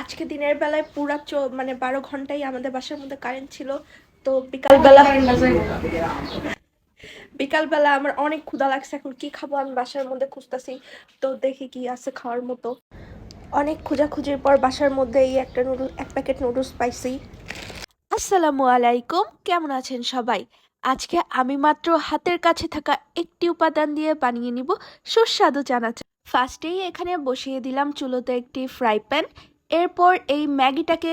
আজকে দিনের বেলায় পুরা মানে বারো ঘন্টাই আমাদের বাসার মধ্যে কারেন্ট ছিল, তো বিকালবেলা বিকালবেলা আমার অনেক ক্ষুধা লাগছে, এখন কি খাব আমি বাসার মধ্যে খুঁজতেছি, তো দেখি কি আছে খাওয়ার মতো। অনেক খোঁজাখুঁজির পর বাসার মধ্যে এই একটা নুডল এক প্যাকেট নুডলস পাইছি। আসসালামু আলাইকুম, কেমন আছেন সবাই? আজকে আমি মাত্র হাতের কাছে থাকা একটি উপাদান দিয়ে বানিয়ে নিব সুস্বাদু চানাচুর। ফার্স্টেই এখানে বসিয়ে দিলাম চুলোতে একটি ফ্রাই প্যান এরপর এই ম্যাগিটাকে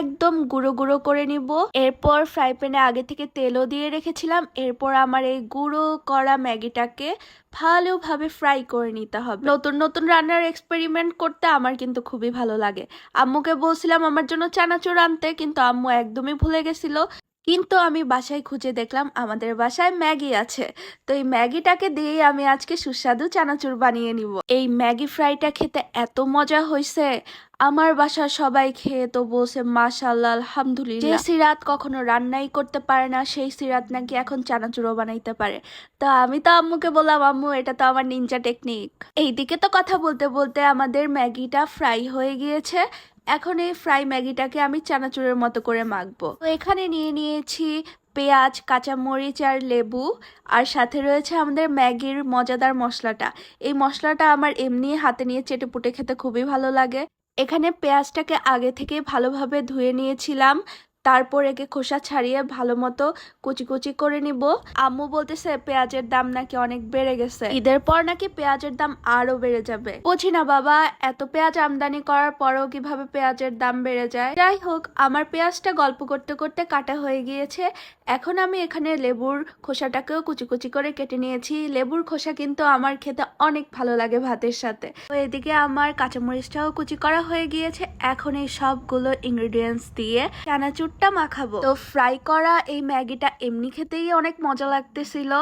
একদম গুঁড়ো গুঁড়ো করে নিব। এরপর ফ্রাই প্যানে আগে থেকে তেলও দিয়ে রেখেছিলাম। এরপর আমার এই গুঁড়ো করা ম্যাগিটাকে ভালোভাবে ফ্রাই করে নিতে হবে। নতুন নতুন রান্নার এক্সপেরিমেন্ট করতে আমার কিন্তু খুবই ভালো লাগে। আম্মুকে বলছিলাম আমার জন্য চানাচুর আনতে, কিন্তু আম্মু একদমই ভুলে গেছিল। কিন্তু আমি বাসায় খুঁজে দেখলাম আমাদের বাসায় ম্যাগি আছে। তো এই ম্যাগিটাকে দিয়েই আমি আজকে সুস্বাদু চানাচুর বানিয়ে নিব। এই ম্যাগি ফ্রাইটা খেতে এত মজা হয়েছে আমার বাসার সবাই খেয়ে তো বলছে মাশাল্লাহ আলহামদুলিল্লাহ। যে সিরাত কখনো রান্নাই করতে পারে না, সেই সিরাত নাকি এখন চানাচুরও বানাইতে পারে। তো আমি তো আম্মুকে বললাম, আম্মু, এটা তো আমার নিনজা টেকনিক এইদিকে তো কথা বলতে বলতে আমাদের ম্যাগিটা ফ্রাই হয়ে গিয়েছে। এখন এই ফ্রাই ম্যাগিটাকে আমি চানাচুরের মতো করে মাখবো। তো এখানে নিয়ে নিয়েছি পেঁয়াজ, কাঁচামরিচ আর লেবু। আর সাথে রয়েছে আমাদের ম্যাগির মজাদার মশলাটা। এই মশলাটা আমার এমনি হাতে নিয়ে চেটে পুটে খেতে খুবই ভালো লাগে। এখানে পেঁয়াজটাকে আগে থেকে ভালোভাবে ধুয়ে নিয়েছিলাম। তারপর একে খোসা ছাড়িয়ে ভালো মতো কুচি কুচি করে নিব। আম্মু বলতেছে, পেঁয়াজের দাম নাকি অনেক বেড়ে গেছে। ঈদের পর নাকি পেঁয়াজের দাম আরও বেড়ে যাবে। বুঝি না বাবা, এত পেঁয়াজ আমদানি করার পরেও কীভাবে পেঁয়াজের দাম বেড়ে যায়? যাই হোক, আমার পেঁয়াজটা গল্প করতে করতে কাটা হয়ে গিয়েছে। এখন আমি এখানে লেবুর খোসাটাকেও কুচি কুচি করে কেটে নিয়েছি। লেবুর খোসা কিন্তু আমার খেতে অনেক ভালো লাগে ভাতের সাথে। তো এদিকে আমার কাঁচামরিচটাও কুচি করা হয়ে গিয়েছে। এখন এই সবগুলো ইনগ্রিডিয়েন্টস দিয়ে চানাচুরটা মাখাবো। তো ফ্রাই করা এই ম্যাগিটা এমনি খেতেই অনেক মজা লাগতেছিল।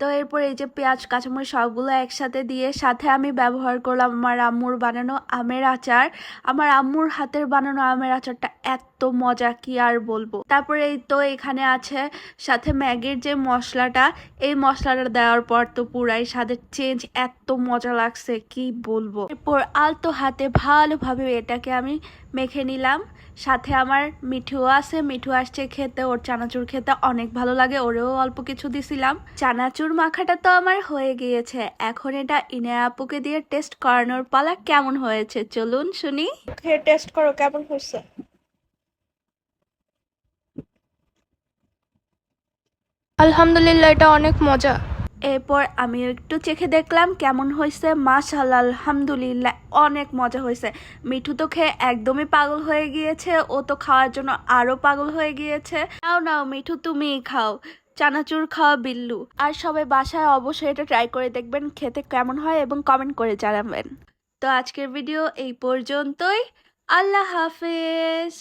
তো এরপর এই যে পেঁয়াজ, কাঁচামরিচ সবগুলো একসাথে দিয়ে সাথে আমি ব্যবহার করলাম আমার আম্মুর বানানো আমের আচার। আমার আম্মুর হাতের বানানো আমের আচারটা এত মজা, কি আর বলব? তারপরে এই তো এখানে আছে সাথে ম্যাগির যে মশলাটা, এই মশলাটা দেওয়ার পর তো পুরাই স্বাদের চেঞ্জ, এত মজা লাগছে, কি বলব? এরপর আলতো হাতে ভালোভাবে এটাকে আমি মেখে নিলাম। সাথে আমার মিঠু আছে, মিঠু আসছে খেতে, ওর চানাচুর খেতে অনেক ভালো লাগে, ওরেও অল্প কিছু দিছিলাম। চানাচুর মাখাটা তো আমার হয়ে গিয়েছে। এখন এটা ইনে আপুকে দিয়ে টেস্ট করানোর পালা কেমন হয়েছে? চলুন শুনি। খেয়ে টেস্ট করো কেমন হয়েছে? আলহামদুলিল্লাহ এটা অনেক মজা। এরপর আমি একটু চেখে দেখলাম কেমন হয়েছে। মাশাল্লাহ আলহামদুলিল্লাহ অনেক মজা হয়েছে। মিঠু তো খেয়ে একদমই পাগল হয়ে গিয়েছে। ও তো খাওয়ার জন্য আরও পাগল হয়ে গিয়েছে। নাও নাও মিঠু তুমিই খাও। চানাচুর খাওয়া বিল্লু। আর সবাই বাসায় অবশ্যই এটা ট্রাই করে দেখবেন, খেতে কেমন হয় এবং কমেন্ট করে জানাবেন। তো আজকের ভিডিও এই পর্যন্তই। আল্লাহ হাফেজ।